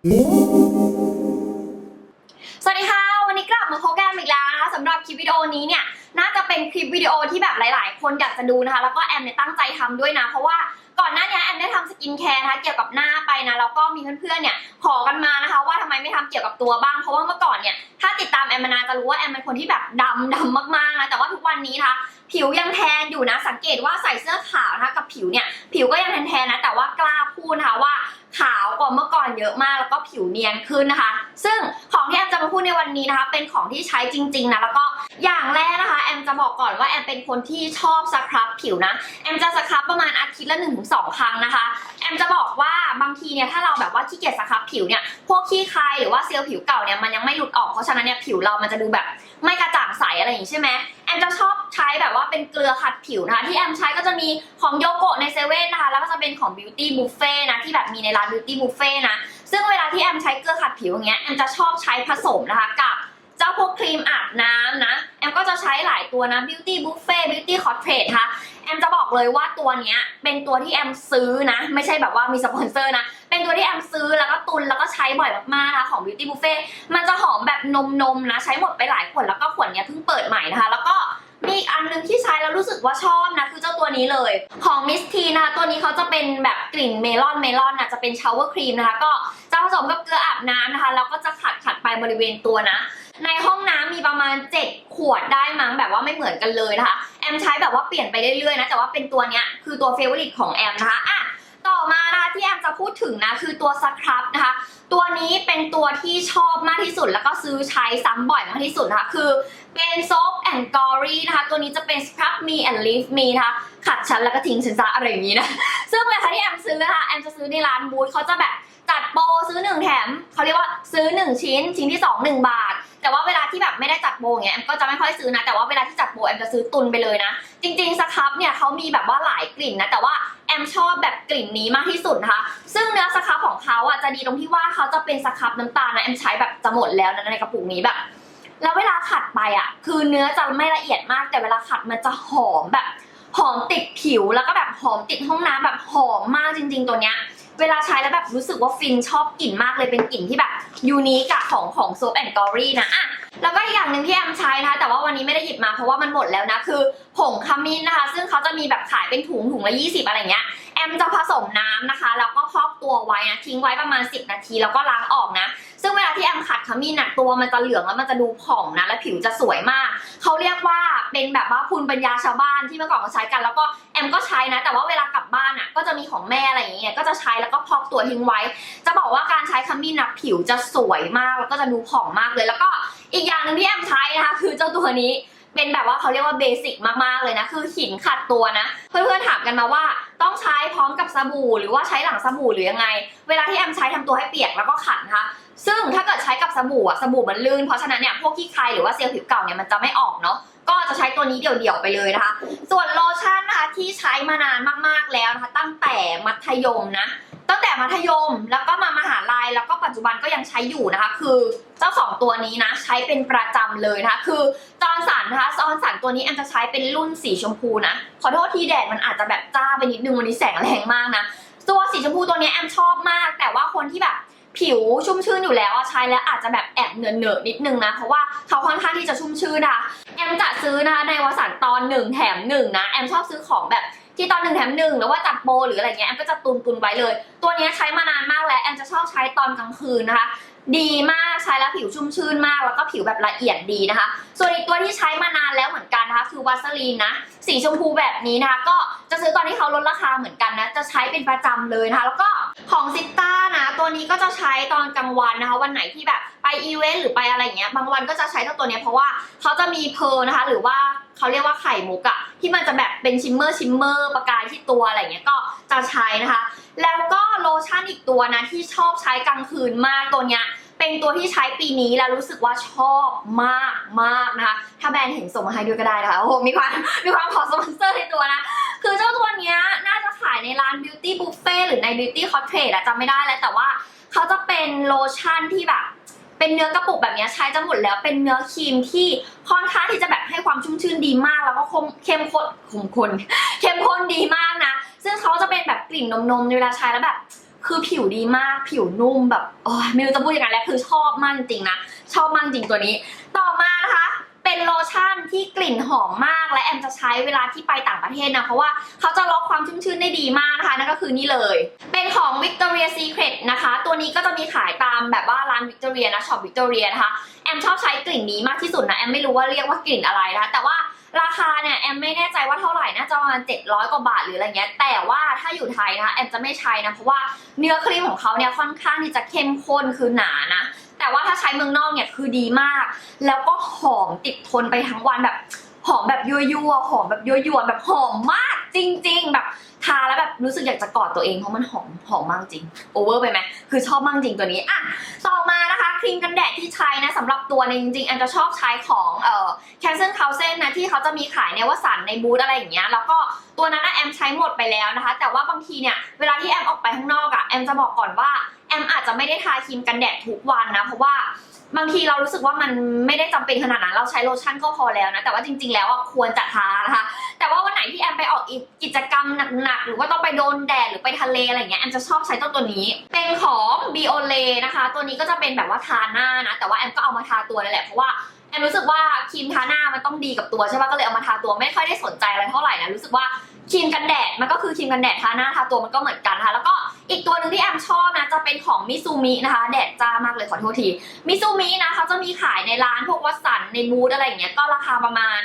สวัสดีค่ะ วันนี้กลับมาพบกันอีกแล้วนะคะสำหรับคลิปวิดีโอนี้เนี่ยน่าจะเป็นคลิปวิดีโอที่แบบหลาย ๆ คนอยากจะดูนะคะ แล้วก็แอมเนี่ยตั้งใจทำด้วยนะ เพราะว่าก่อนหน้านี้แอมได้ทำสกินแคร์นะคะเกี่ยวกับหน้าไปนะแล้วก็มีเพื่อน ๆ เนี่ยขอกันมานะคะ ว่าทำไมไม่ทำเกี่ยวกับตัวบ้างเพราะว่าเมื่อก่อนเนี่ยถ้าติดตามแอมมานานจะรู้ว่าแอมเป็นคนที่แบบดำดำมาก ๆ นะแต่ว่าทุกวันนี้นะคะผิวยังแทนอยู่นะสังเกตว่าใส่ เยอะมากแล้วก็ผิวเนียนขึ้นนะคะ ซึ่งของที่แอมจะมาพูดในวันนี้นะคะ เป็นของที่ใช้จริงๆนะแล้วก็อย่างแรกนะคะแอมจะบอกก่อนว่าแอมเป็นคนที่ชอบสครับผิวนะแอมจะสครับประมาณอาทิตย์ละ1นถึงสครั้งนะคะแอมจะบอกว่าบางทีเนี่ยถ้าเราแบบว่าขี้เกียจสครับผิวเนี่ยพวกขี้ใครหรือว่าเซลล์ผิวเก่าเนี่ยมันยังไม่หลุดออกเพราะฉะนั้นเนี่ยผิวเรามันจะดูแบบ ไม่กระจ่างใสอะไรอย่างนี้ใช่ไหมแอมจะชอบใช้แบบว่าเป็นเกลือขัดผิวนะคะที่แอมใช้ก็จะมีของโยโกะในเซเว่นนะคะแล้วก็จะเป็นของ Beauty Buffet นะที่แบบมีในร้าน Beauty Buffet นะซึ่งเวลาที่แอมใช้เกลือขัดผิวอย่างเงี้ยแอมจะชอบใช้ผสมนะคะกับเจ้าพวกครีมอาบน้ำนะแอมก็จะใช้หลายตัวนะ Beauty Buffet Beauty Corporate นะคะแอมจะบอกเลยว่าตัวเนี้ยเป็นตัวที่แอมซื้อนะ ไม่ใช่แบบว่ามีสปอนเซอร์นะ เป็นตัวที่แอมซื้อแล้วก็ตุนแล้วก็ใช้บ่อยมากๆนะคะของ Beauty Buffet มันจะหอมแบบนมๆนะ ใช้หมดไปหลายขวดแล้วก็ขวดเนี้ยเพิ่งเปิดใหม่นะคะ แล้วก็มีอีกอันหนึงที่ใช้แล้วรู้สึกว่าชอบนะ คือเจ้าตัวนี้เลย ของ Miss T นะคะ ตัวนี้เขาจะเป็นแบบกลิ่นเมลอนเมลอนนะจะเป็นชาวเวอร์ครีมนะคะ ก็จะผสมกับเกลืออาบน้ำนะคะ แล้วก็จะขัดขัดไปบริเวณตัวนะ ในห้องน้ำมีประมาณ 7 ขวดได้มั้งแบบว่าไม่เหมือนกันเลยนะคะ แอมใช้แบบว่าเปลี่ยนไปเรื่อยๆนะ แต่ว่าเป็นตัวเนี้ยคือตัวเฟเวอริตของแอมนะคะอะ ต่อมานะคะที่แอมจะพูดถึงนะคือตัวสครับนะคะ ตัวนี้เป็นตัวที่ชอบมากที่สุด แล้วก็ซื้อใช้ซ้ำบ่อยมากที่สุดนะคะคือเป็นซอฟแอนด์กอรี่นะคะ ตัวนี้จะเป็น scrub me and leave me นะคะขัดฉันแล้วก็ทิ้งฉันซะอะไรอย่างนี้นะ ซึ่งเวลาที่แอมซื้อนะคะแอมจะซื้อในร้านบูธเขาจะแบบจัดโปรซื้อหนึ่งแถมเขาเรียกว่าซื้อหนึ่งชิ้น ชิ้นที่สองหนึ่งบาท แต่ว่าเวลาที่แบบไม่ได้จัดโปรเงี้ยแอมก็จะไม่ค่อยซื้อนะแต่ว่าเวลาที่จัดโปรแอมจะซื้อตุนไปเลยนะ จริงๆสครับเนี่ยเขามีแบบว่าหลายกลิ่นนะแต่ว่า แอมชอบแบบกลิ่นนี้มากที่สุดนะคะ ซึ่งเนื้อสครับของเขาอะจะดีตรงที่ว่าเขาจะเป็นสครับน้ำตาลนะแอมใช้แบบจะหมดแล้วนะในกระปุกนี้แบบ แล้วเวลาขัดไปอะ คือเนื้อจะไม่ละเอียดมาก แต่เวลาขัดมันจะหอมแบบหอมติดผิวแล้วก็แบบหอมติดห้องน้ำแบบหอมมากจริง ๆ ตัวเนี้ยเวลาใช้แล้วแบบรู้สึกว่าฟินชอบกลิ่นมากเลยเป็นกลิ่นที่แบบยูนิคอะของของโซฟแอนด์กอรี่นะอะ แล้วก็อีกอย่างหนึ่งที่แอมใช้นะคะ แต่ว่าวันนี้ไม่ได้หยิบมาเพราะว่ามันหมดแล้วนะ คือผงขมิ้นนะคะ ซึ่งเขาจะมีแบบขายเป็นถุงถุงละ 20 อะไรเงี้ย อมจะผสมน้ำนะคะแล้วก็พอกตัวไว้นะทิ้งไว้ประมาณ 10 นาที แล้วก็ล้างออกนะ ซึ่งเวลาที่แอมขัดขมิ้นอะตัวมันจะเหลืองแล้วมันจะดูผ่องนะและผิวจะสวยมาก เขาเรียกว่าเป็นแบบว่าภูมิปัญญาชาวบ้านที่เมื่อก่อนเขาใช้กัน แล้วก็แอมก็ใช้นะ แต่ว่าเวลากลับบ้านอะก็จะมีของแม่อะไรอย่างเงี้ยก็จะใช้แล้วก็พอกตัวทิ้งไว้ จะบอกว่าการใช้ขมิ้นอะผิวจะสวยมากแล้วก็จะดูผ่องมากเลย แล้วก็อีกอย่างหนึ่งที่แอมใช้นะคะคือเจ้าตัวนี้ เป็นแบบว่าเขาเรียกว่าเบสิกมากๆเลยนะ คือหินขัดตัวนะ เพื่อนๆถามกันมาว่าต้องใช้พร้อมกับสบู่ หรือว่าใช้หลังสบู่หรือยังไง เวลาที่แอมใช้ทำตัวให้เปียกแล้วก็ขัดนะคะซึ่งถ้าเกิดใช้กับสบู่อะสบู่มันลื่น เพราะฉะนั้นเนี่ยพวกขี้ใครหรือว่าเซลล์ผิวเก่าเนี่ยมันจะไม่ออกเนาะก็จะใช้ตัวนี้เดี่ยวๆไปเลยนะคะ ส่วนโลชั่นนะคะที่ใช้มานานมากๆแล้วนะคะตั้งแต่มัธยมนะ ตั้งแต่มัธยมแล้วก็มามหาลัยแล้วก็ปัจจุบันก็ยังใช้อยู่นะคะ คือเจ้าสองตัวนี้นะใช้เป็นประจำเลยนะคะคือจอร์นสันนะคะจอร์นสันตัวนี้แอมจะใช้เป็นรุ่นสีชมพูนะขอโทษทีแดดมันอาจจะแบบจ้าไปนิดนึงวันนี้แสงแรงมากนะตัวสีชมพูตัวนี้แอมชอบมาก แต่ว่าคนที่แบบผิวชุ่มชื่นอยู่แล้วใช้แล้วอาจจะแบบแอบเหนอะเหนอะนิดนึงนะ เพราะว่าเขาค่อนข้างที่จะชุ่มชื่นนะแอมจะซื้อนะคะในวสันต์ตอนหนึ่งแถมหนึ่งนะ แอมชอบซื้อของแบบ ที่ตอนหนึ่งแถมหนึ่งหรือว่าจัดโปรหรืออะไรเงี้ยแอมก็จะตุนตุนไว้เลย ตัวนี้ใช้มานานมากแล้วแอมจะชอบใช้ตอนกลางคืนนะคะ ดีมากใช้แล้วผิวชุ่มชื่นมากแล้วก็ผิวแบบละเอียดดีนะคะ ส่วนอีกตัวที่ใช้มานานแล้วเหมือนกันนะคะ คือวัสลีนนะสีชมพูแบบนี้นะคะ ก็จะซื้อตอนที่เขาลดราคาเหมือนกันนะจะใช้เป็นประจำเลยนะคะ แล้วก็ของซิต้านะ ตัวนี้ก็จะใช้ตอนกลางวันนะคะ วันไหนที่แบบไปอีเวนต์หรือไปอะไรเงี้ยบางวันก็จะใช้ตัวนี้เพราะว่าเขาจะมีเพลนะคะ หรือว่า เขาเรียกว่าไข่มุกอะที่มันจะแบบเป็นชิมเมอร์ชิมเมอร์ประกายที่ตัวอะไรเงี้ยก็จะใช้นะคะ แล้วก็โลชั่นอีกตัวนะที่ชอบใช้กลางคืนมากตัวเนี้ยเป็นตัวที่ใช้ปีนี้แล้วรู้สึกว่าชอบมากมากนะคะ ถ้าแบรนด์เห็นส่งมาให้ด้วยก็ได้นะคะ โอ้โห มีความมีความขอสปอนเซอร์ในตัวนะ คือเจ้าตัวเนี้ยน่าจะขายในร้าน Beauty Buffet หรือใน Beauty Cottage อะจำไม่ได้แล้ว แต่ว่าเขาจะเป็นโลชั่นที่แบบ เป็นเนื้อกระปุกแบบเนี้ยใช้จะหมดแล้ว เป็นเนื้อครีมที่ค่อนข้างที่จะแบบ ความชุ่มชื่นดีมาก แล้วก็เข้มข้นขมข้นเข้มข้นดีมากนะ ซึ่งเขาจะเป็นแบบกลิ่นนมๆในเวลาใช้แล้วแบบ คือผิวดีมาก ผิวนุ่มแบบโอ้ยไม่รู้จะพูดยังไงแล้วคือชอบมากจริงนะ ชอบมากจริงตัวนี้ ต่อมานะคะ เป็นโลชั่นที่กลิ่นหอมมาก และแอมจะใช้เวลาที่ไปต่างประเทศนะ เพราะว่าเขาจะล็อกความชุ่มชื้นได้ดีมากนะคะ นั่นก็คือนี่เลย เป็นของ Victoria Secret นะคะ ตัวนี้ก็จะมีขายตามแบบว่าร้าน Victoria นะช็อป Victoria นะคะแอมชอบใช้กลิ่นนี้มากที่สุดนะ แอมไม่รู้ว่าเรียกว่ากลิ่นอะไรนะคะแต่ว่าราคาเนี่ยแอมไม่แน่ใจว่าเท่าไหร่น่าจะประมาณ700 กว่าบาทหรืออะไรเงี้ยแต่ว่าถ้าอยู่ไทยนะคะแอมจะไม่ใช้นะเพราะว่าเนื้อครีมของเขาเนี่ยค่อนข้างที่จะเข้มข้นคือหนานะ แต่ว่าถ้าใช้เมืองนอกเนี่ยคือดีมาก แล้วก็หอมติดทนไปทั้งวันแบบหอมแบบยั่วๆหอมแบบยั่วๆแบบหอมมากจริง ๆ แบบทาแล้วแบบรู้สึกอยากจะกอดตัวเองเพราะมันหอมหอมมากจริงโอเวอร์ไปไหมคือชอบมากจริงตัวนี้อะต่อมานะคะครีมกันแดดที่ใช้นะสำหรับตัวเนี่ยจริงๆแอนจะชอบใช้ของเอ่อแคนเซิลคาเซนนะที่เขาจะมีขายในวสันในบูธอะไรอย่างเงี้ยแล้วก็ตัวนั้นนะแอมใช้หมดไปแล้วนะคะ แต่ว่าบางทีเนี่ยเวลาที่แอมออกไปข้างนอกอะแอมจะบอกก่อนว่า แอมอาจจะไม่ได้ทาครีมกันแดดทุกวันนะเพราะว่าบางทีเรารู้สึกว่ามันไม่ได้จำเป็นขนาดนั้น เราใช้โลชั่นก็พอแล้วนะแต่ว่าจริง ๆ แล้วอะควรจะทานะคะแต่ว่าวันไหนที่แอมไปออกอกกิจกรรมหนักๆหรือว่าต้องไปโดนแดดหรือไปทะเลอะไรเงี้ยแอมจะชอบใช้ตัวตัวนี้ เป็นของ b i o l e นะคะ ตัวนี้ก็จะเป็นแบบว่าทาหน้านะแต่ว่าแอมก็เอามาทาตัวนั่นแหละเพราะว่า แอมรู้สึกว่าครีมทาหน้ามันต้องดีกับตัวใช่ปะก็เลยเอามาทาตัวไม่ค่อยได้สนใจอะไรเท่าไหร่นะรู้สึกว่าครีมกันแดดมันก็คือครีมกันแดดทาหน้าทาตัวมันก็เหมือนกันนะคะแล้วก็อีกตัวหนึ่งที่แอมชอบนะจะเป็นของมิซูมินะคะ แดดจ้ามากเลยขอโทษทีมิซูมินะเขาจะมีขายในร้านพวกวัสันในบูธอะไรอย่างเงี้ยก็ราคาประมาณ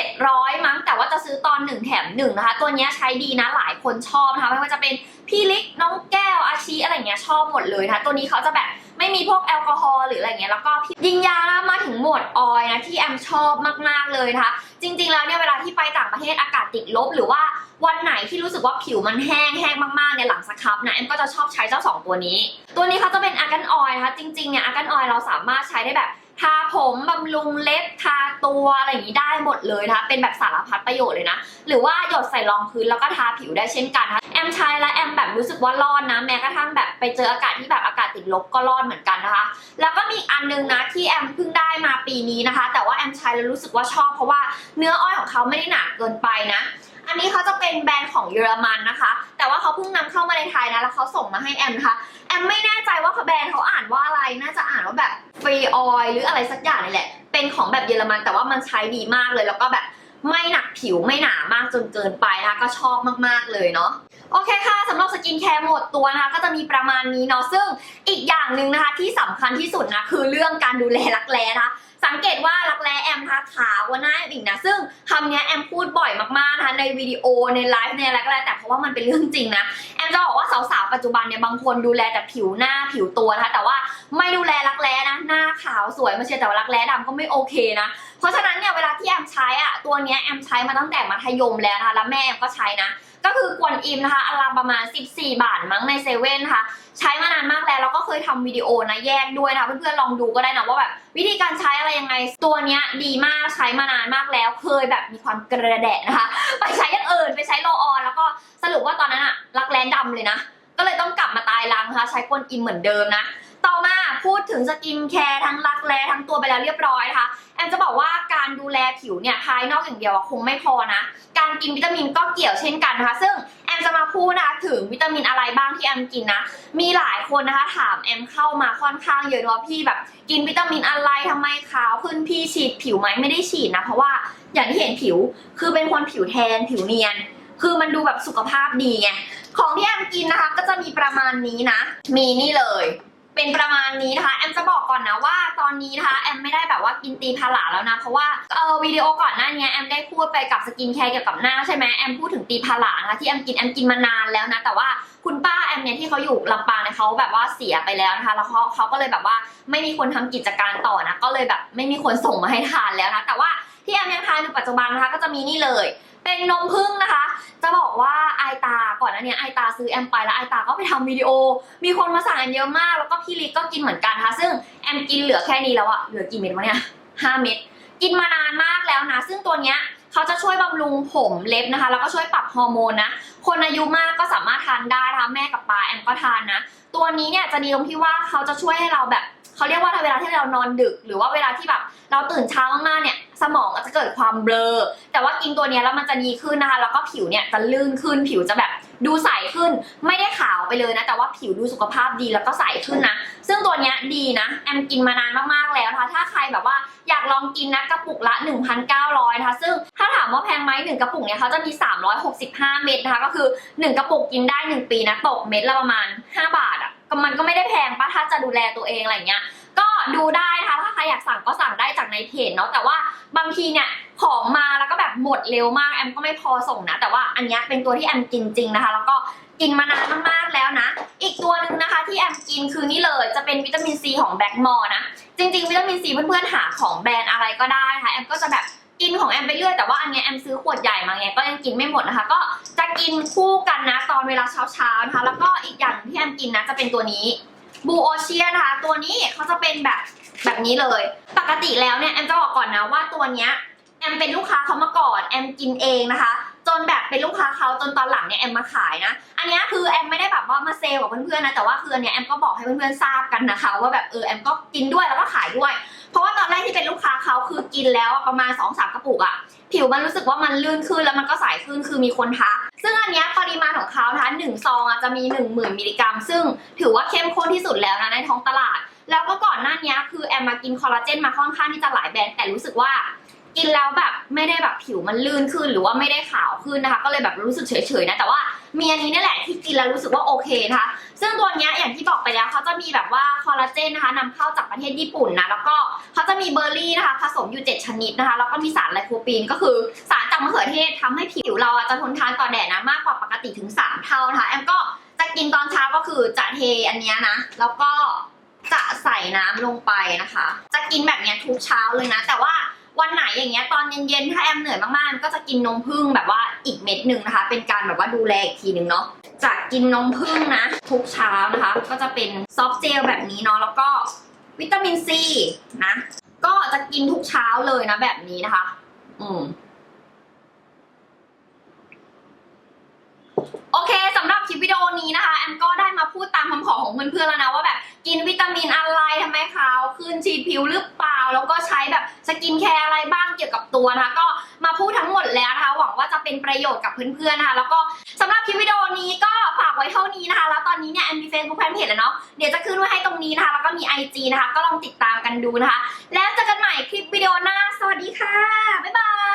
700 มั้งแต่ว่าจะซื้อตอนหนึ่งแถมหนึ่งนะคะ ตัวเนี้ยใช้ดีนะหลายคนชอบนะคะไม่ว่าจะเป็นพี่ลิกน้องแก้วอาชีอะไรเงี้ยชอบหมดเลยนะคะตัวนี้เขาจะแบบ ไม่มีพวกแอลกอฮอล์หรืออะไรเงี้ยแล้วก็ยิงยามาถึงหมวดออยนะที่แอมชอบมากๆเลยนะคะ จริง ๆ แล้วเนี่ยเวลาที่ไปต่างประเทศอากาศติดลบ หรือว่าวันไหนที่รู้สึกว่าผิวมันแห้งแห้งมากๆเนี่ยหลังสครับนะแอมก็จะชอบใช้เจ้าสองตัวนี้ ตัวนี้เขาจะเป็นอาร์กันออยนะคะจริงๆเนี่ยอาร์กันออยเราสามารถใช้ได้แบบ ทาผมบำรุงเล็บทาตัวอะไรอย่างนี้ได้หมดเลยนะคะ เป็นแบบสารพัดประโยชน์เลยนะ หรือว่าหยดใส่รองพื้นแล้วก็ทาผิวได้เช่นกันนะคะแอมใช้แล้วแอมแบบรู้สึกว่ารอดนะ แม้กระทั่งแบบไปเจออากาศที่แบบอากาศติดลบก็รอดเหมือนกันนะคะ แล้วก็มีอันนึงนะที่แอมเพิ่งได้มาปีนี้นะคะ แต่ว่าแอมใช้แล้วรู้สึกว่าชอบเพราะว่าเนื้ออ้อยของเขาไม่ได้หนาเกินไปนะ อันนี้เขาจะเป็นแบรนด์ของเยอรมันนะคะ แต่ว่าเขาเพิ่งนำเข้ามาในไทยนะ แล้วเขาส่งมาให้แอมนะคะ แอมไม่แน่ใจว่าแบรนด์เขาอ่านว่าอะไร น่าจะอ่านว่าแบบฟรีออยหรืออะไรสักอย่างนี่แหละ เป็นของแบบเยอรมันแต่ว่ามันใช้ดีมากเลย แล้วก็แบบไม่หนักผิวไม่หนามากจนเกินไปนะคะก็ชอบมากๆเลยเนาะโอเคค่ะสำหรับสกินแคร์หมดตัวนะคะก็จะมีประมาณนี้เนาะซึ่งอีกอย่างหนึ่งนะคะที่สำคัญที่สุดนะคือเรื่องการดูแลรักแร้นะคะสังเกตว่ารักแร้แอมนะคะขาวกว่าหน้าแอมอีกนะ ซึ่งคำนี้แอมพูดบ่อยมากๆนะคะในวิดีโอในไลฟ์ในอะไรก็แล้วแต่เพราะว่ามันเป็นเรื่องจริงนะ แอมจะบอกว่าสาวๆปัจจุบันเนี่ยบางคนดูแลแต่ผิวหน้าผิวตัวนะคะแต่ว่าไม่ดูแลรักแร้นะหน้าขาวสวยมาเชียร์แต่ว่ารักแร้ดำก็ไม่โอเคนะ เพราะฉะนั้นเนี่ยเวลาที่แอมใช้อะตัวเนี้ยแอมใช้มาตั้งแต่มัธยมแล้วนะคะแล้วแม่แอมก็ใช้นะ ก็คือกวนอิมนะคะอันละประมาณ 14 บาทมั้งในเซเว่นนะคะใช้มานานมากแล้วแล้วก็เคยทำวิดีโอนะแยกด้วยนะเพื่อนๆลองดูก็ได้นะว่าแบบวิธีการใช้อะไรยังไง ตัวเนี้ยดีมากใช้มานานมากแล้ว เคยแบบมีความกระแดะนะคะ ไปใช้อย่างอื่นไปใช้โลออน แล้วก็สรุปว่าตอนนั้นอะรักแร้ดำเลยนะ ก็เลยต้องกลับมาตายรังนะคะใช้กวนอิมเหมือนเดิมนะ ต่อมาพูดถึงสกินแคร์ทั้งรักแร้ทั้งตัวไปแล้วเรียบร้อยนะคะ แอมจะบอกว่าการดูแลผิวเนี่ยภายนอกอย่างเดียวคงไม่พอนะ การกินวิตามินก็เกี่ยวเช่นกันนะคะ ซึ่งแอมจะมาพูดนะถึงวิตามินอะไรบ้างที่แอมกินนะ มีหลายคนนะคะถามแอมเข้ามาค่อนข้างเยอะเนอะพี่แบบกินวิตามินอะไรทำไมขาวขึ้นพี่ฉีดผิวไหมไม่ได้ฉีดนะ เพราะว่าอย่างที่เห็นผิวคือเป็นคนผิวแทนผิวเนียน คือมันดูแบบสุขภาพดีไงของที่แอมกินนะคะ ก็จะมีประมาณนี้นะ มีนี่เลย เป็นประมาณนี้นะคะ แอมจะบอกก่อนนะว่าตอนนี้นะคะ แอมไม่ได้แบบว่ากินตีพาราแล้วนะ เพราะว่าเออวิดีโอก่อนหน้านี้แอมได้พูดไปกับสกินแคร์เกี่ยวกับหน้าใช่ไหมแอมพูดถึงตีพารานะคะที่แอมกินแอมกินมานานแล้วนะ แต่ว่าคุณป้าแอมเนี่ยที่เขาอยู่ลำปางเนี่ยเขาแบบว่าเสียไปแล้วนะคะ แล้วเขาเขาก็เลยแบบว่าไม่มีคนทำกิจการต่อนะ ก็เลยแบบไม่มีคนส่งมาให้ทานแล้วนะ แต่ว่าที่แอมยังทานอยู่ปัจจุบันนะคะก็จะมีนี่เลย เป็นนมผึ้งนะคะ จะบอกว่าไอตาก่อนหน้านี้ไอตาซื้อแอมไปแล้วไอตาก็ไปทำวิดีโอ มีคนมาสั่งแอมเยอะมาก แล้วก็พี่ลิกก็กินเหมือนกันนะคะซึ่งแอมกินเหลือแค่นี้แล้วอะเหลือกี่เม็ดวะเนี่ยห้าเม็ดกินมานานมากแล้วนะ ซึ่งตัวเนี้ยเขาจะช่วยบำรุงผมเล็บนะคะ แล้วก็ช่วยปรับฮอร์โมนนะ คนอายุมากก็สามารถทานได้นะคะแม่กับป้าแอมก็ทานนะ ตัวนี้เนี่ยจะดีตรงที่ว่าเขาจะช่วยให้เราแบบ เขาเรียกว่าเวลาที่เรานอนดึก หรือว่าเวลาที่แบบเราตื่นเช้ามากๆเนี่ยสมองอาจจะเกิดความเบลอ แต่ว่ากินตัวนี้แล้วมันจะดีขึ้นนะคะ แล้วก็ผิวเนี่ยจะลื่นขึ้น ผิวจะแบบดูใสขึ้น ไม่ได้ขาวไปเลยนะ แต่ว่าผิวดูสุขภาพดีแล้วก็ใสขึ้นนะ ซึ่งตัวนี้ดีนะ แอมกินมานานมากๆแล้วนะคะ ถ้าใครแบบว่าอยากลองกินนะกระปุกละ 1,900นะคะ ซึ่งถ้าถามว่าแพงไหมหนึ่งกระปุกเนี่ยเขาจะมี 365 เม็ดนะคะ ก็คือ 1 กระปุกกินได้ 1 ปีนะ ตกเม็ดละประมาณ 5 บาทอะ ก็มันก็ไม่ได้แพงปะถ้าจะดูแลตัวเองอะไรเงี้ย ก็ดูได้นะคะถ้าใครอยากสั่งก็สั่งได้จากในเพจเนาะแต่ว่าบางทีเนี่ยของมาแล้วก็แบบหมดเร็วมากแอมก็ไม่พอส่งนะ แต่ว่าอันเนี้ยเป็นตัวที่แอมกินจริงนะคะ แล้วก็กินมานานมากๆแล้วนะ อีกตัวหนึ่งนะคะที่แอมกินคือนี่เลยจะเป็นวิตามินซีของแบล็กมอร์นะ จริงๆ วิตามินซีเพื่อนๆหาของแบรนด์อะไรก็ได้ค่ะแอมก็จะแบบ กินของแอมไปเรื่อยแต่ว่าอันเนี้ยแอมซื้อขวดใหญ่มาไงก็ยังกินไม่หมดนะคะ ก็จะกินคู่กันนะตอนเวลาเช้าๆนะคะ แล้วก็อีกอย่างที่แอมกินนะจะเป็นตัวนี้บูโอเชียนะคะ ตัวนี้เขาจะเป็นแบบแบบนี้เลย ปกติแล้วเนี่ยแอมจะบอกก่อนนะว่าตัวเนี้ยแอมเป็นลูกค้าเขามาก่อนแอมกินเองนะคะ จนแบบเป็นลูกค้าเขาจนตอนหลังเนี่ยแอมมาขายนะ อันนี้คือแอมไม่ได้แบบว่ามาเซลกับเพื่อนๆนะแต่ว่าคืออันเนี้ยแอมก็บอกให้เพื่อนๆทราบกันนะคะ ว่าแบบเออแอมก็กินด้วยแล้วก็ขายด้วย ราะว่าตอนแรกที่เป็นลูกค้าเขาคือกินแล้วประมาณ2อสากระปุกอะผิวมันรู้สึกว่ามันลื่นขึ้นแล้วมันก็ใสขึ้นคือมีคนทัก ซึ่งอันนี้ปริมาณของเขานะคะหนึ่งซองอะจะมี 1 0,000มิลลิกรัม ซึ่งถือว่าเข้มข้นที่สุดแล้วนะในท้องตลาด แล้วก็ก่อนหน้านี้คือแอมมากินคอลลาเจนมาค่อนข้างที่จะหลายแบรนด์แต่รู้สึกว่า กินแล้วแบบไม่ได้แบบผิวมันลื่นขึ้นหรือว่าไม่ได้ขาวขึ้นนะคะ ก็เลยแบบรู้สึกเฉยๆนะ แต่ว่ามีอันนี้นี่แหละที่กินแล้วรู้สึกว่าโอเคนะคะ ซึ่งตัวเนี้ยอย่างที่บอกไปแล้วเขาจะมีแบบว่าคอลลาเจนนะคะนำเข้าจากประเทศญี่ปุ่นนะ แล้วก็เขาจะมีเบอร์รี่นะคะ ผสมอยู่ 7 ชนิดนะคะ แล้วก็มีสารไลโคปีนก็คือสารจากมะเขือเทศทำให้ผิวเราอะจะทนทานต่อแดดนะมากกว่าปกติถึง 3 เท่านะคะแอมก็จะกินตอนเช้าก็คือจะเทอันเนี้ยนะ แล้วก็จะใส่น้ำลงไปนะคะ จะกินแบบเนี้ยทุกเช้าเลยนะ แต่ว่า วันไหนอย่างเงี้ยตอนเย็นๆถ้าแอมเหนื่อยมากๆก็จะกินนมผึ้งแบบว่าอีกเม็ดหนึ่งนะคะ เป็นการแบบว่าดูแลอีกทีหนึ่งเนาะจะกินนมผึ้งนะ ทุกเช้านะคะ ก็จะเป็นซอฟต์เจลแบบนี้เนาะแล้วก็วิตามินซีนะ ก็จะกินทุกเช้าเลยนะ แบบนี้นะคะ อืมโอเคสำหรับคลิปวิดีโอนี้นะคะ แอมก็ได้มาพูดตามคำขอของเพื่อนๆแล้วนะว่าแบบกินวิตามินอะไรทำไมขาวขึ้นฉีดผิวหรือเปล่า แล้วก็ใช้แบบสกินแคร์อะไรบ้างเกี่ยวกับตัวนะคะ ก็มาพูดทั้งหมดแล้วนะคะ หวังว่าจะเป็นประโยชน์กับเพื่อนๆนะคะ แล้วก็สำหรับคลิปวิดีโอนี้ก็ฝากไว้เท่านี้นะคะ แล้วตอนนี้เนี่ยแอมมีเฟซบุ๊กแฟนเพจแล้วเนาะ เดี๋ยวจะขึ้นไว้ให้ตรงนี้นะคะ แล้วก็มี IG นะคะ ก็ลองติดตามกันดูนะคะ แล้วเจอกันใหม่คลิปวิดีโอหน้า สวัสดีค่ะ บ๊ายบาย